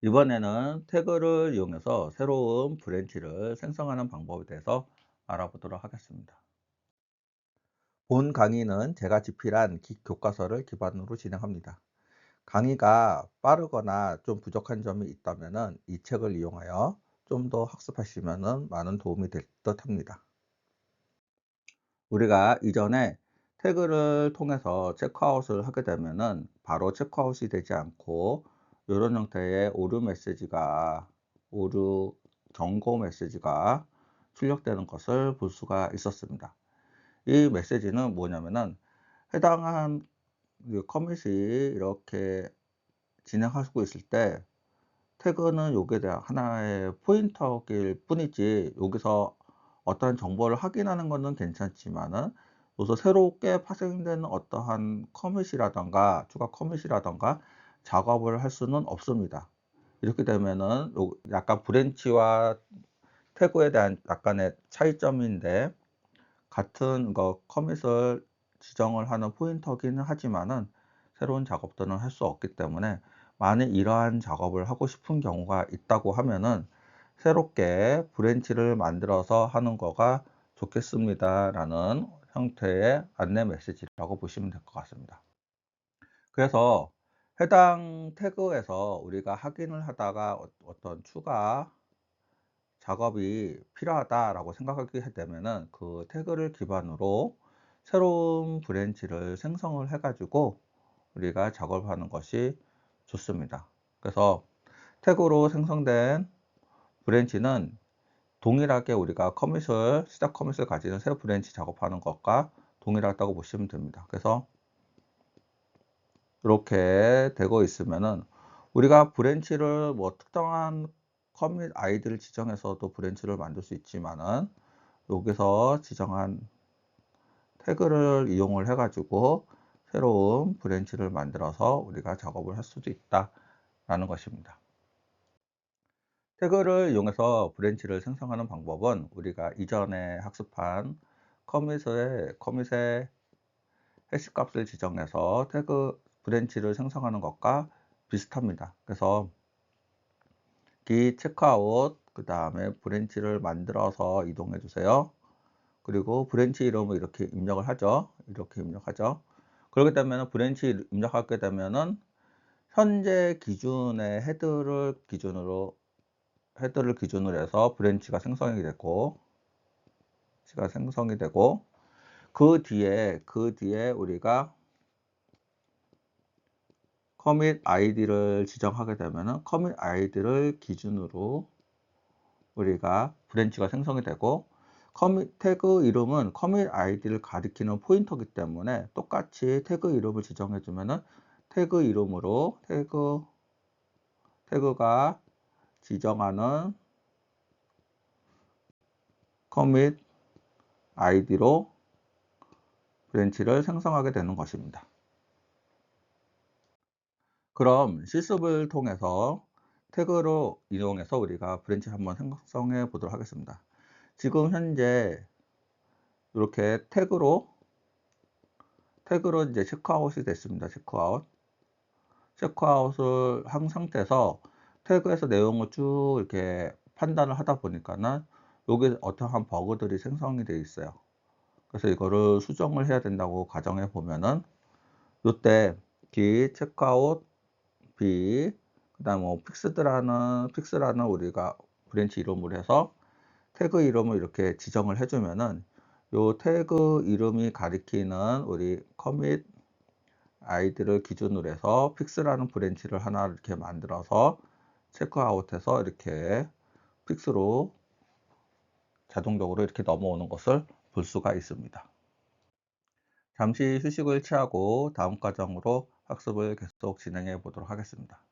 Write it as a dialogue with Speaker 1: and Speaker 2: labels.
Speaker 1: 이번에는 태그를 이용해서 새로운 브랜치를 생성하는 방법에 대해서 알아보도록 하겠습니다. 본 강의는 제가 집필한 기- 교과서를 기반으로 진행합니다. 강의가 빠르거나 좀 부족한 점이 있다면 이 책을 이용하여 좀 더 학습하시면 많은 도움이 될 듯 합니다. 우리가 이전에 태그를 통해서 체크아웃을 하게 되면은 바로 체크아웃이 되지 않고 이런 형태의 오류 메시지가 오류 경고 메시지가 출력되는 것을 볼 수가 있었습니다. 이 메시지는 뭐냐면은 해당한 그 커밋이 이렇게 진행하고 있을 때 태그는 요게 대한 하나의 포인터일 뿐이지 여기서 어떠한 정보를 확인하는 것은 괜찮지만은 여기서 새롭게 파생되는 어떠한 커밋이라던가 추가 커밋이라던가 작업을 할 수는 없습니다. 이렇게 되면은 요 약간 브랜치와 태그에 대한 약간의 차이점인데 같은 거 커밋을 지정을 하는 포인터기는 하지만은 새로운 작업들은 할 수 없기 때문에 만약 이러한 작업을 하고 싶은 경우가 있다고 하면은 새롭게 브랜치를 만들어서 하는 거가 좋겠습니다 라는 형태의 안내 메시지라고 보시면 될 것 같습니다. 그래서 해당 태그에서 우리가 확인을 하다가 어- 어떤 추가 작업이 필요하다라고 생각하게 되면은 그 태그를 기반으로 새로운 브랜치를 생성을 해가지고 우리가 작업하는 것이 좋습니다. 그래서 태그로 생성된 브랜치는 동일하게 우리가 커밋을 시작 커밋을 가지는 새 브랜치 작업하는 것과 동일하다고 보시면 됩니다. 그래서 이렇게 되고 있으면은 우리가 브랜치를 뭐 특정한 커밋 아이디를 지정해서도 브랜치를 만들 수 있지만은 여기서 지정한 태그를 이용을 해 가지고 새로운 브랜치를 만들어서 우리가 작업을 할 수도 있다 라는 것입니다. 태그를 이용해서 브랜치를 생성하는 방법은 우리가 이전에 학습한 커밋의 커밋의 해시 값을 지정해서 태그 브랜치를 생성하는 것과 비슷합니다. 그래서 기 체크아웃 그 다음에 브랜치를 만들어서 이동해 주세요. 그리고 브랜치 이름을 이렇게 입력을 하죠. 이렇게 입력하죠. 그렇게 되면 브랜치 입력하게 되면은 현재 기준의 헤드를 기준으로 헤드를 기준으로 해서 브랜치가 생성이 되고 가 생성이 되고 그 뒤에 그 뒤에 우리가 커밋 아이디를 지정하게 되면은 커밋 아이디를 기준으로 우리가 브랜치가 생성이 되고 커밋 태그 이름은 커밋 아이디를 가리키는 포인터이기 때문에 똑같이 태그 이름을 지정해 주면은 태그 이름으로 태그 태그가 지정하는 커밋 아이디로 브랜치를 생성하게 되는 것입니다. 그럼 실습을 통해서 태그로 이용해서 우리가 브랜치 한번 생성해 보도록 하겠습니다. 지금 현재 이렇게 태그로 태그로 이제 체크아웃이 됐습니다. 체크아웃. 체크아웃을 한 상태에서 태그에서 내용을 쭉 이렇게 판단을 하다 보니까는 여기 어떠한 버그들이 생성이 되어 있어요. 그래서 이거를 수정을 해야 된다고 가정해 보면은 이때 기 체크아웃 b 그다음 뭐 픽스드라는 픽스라는 우리가 브랜치 이름을 해서 태그 이름을 이렇게 지정을 해주면은 요 태그 이름이 가리키는 우리 커밋 아이디를 기준으로 해서 픽스라는 브랜치를 하나 이렇게 만들어서 체크아웃해서 이렇게 픽스로 자동적으로 이렇게 넘어오는 것을 볼 수가 있습니다. 잠시 휴식을 취하고 다음 과정으로 학습을 계속 진행해 보도록 하겠습니다.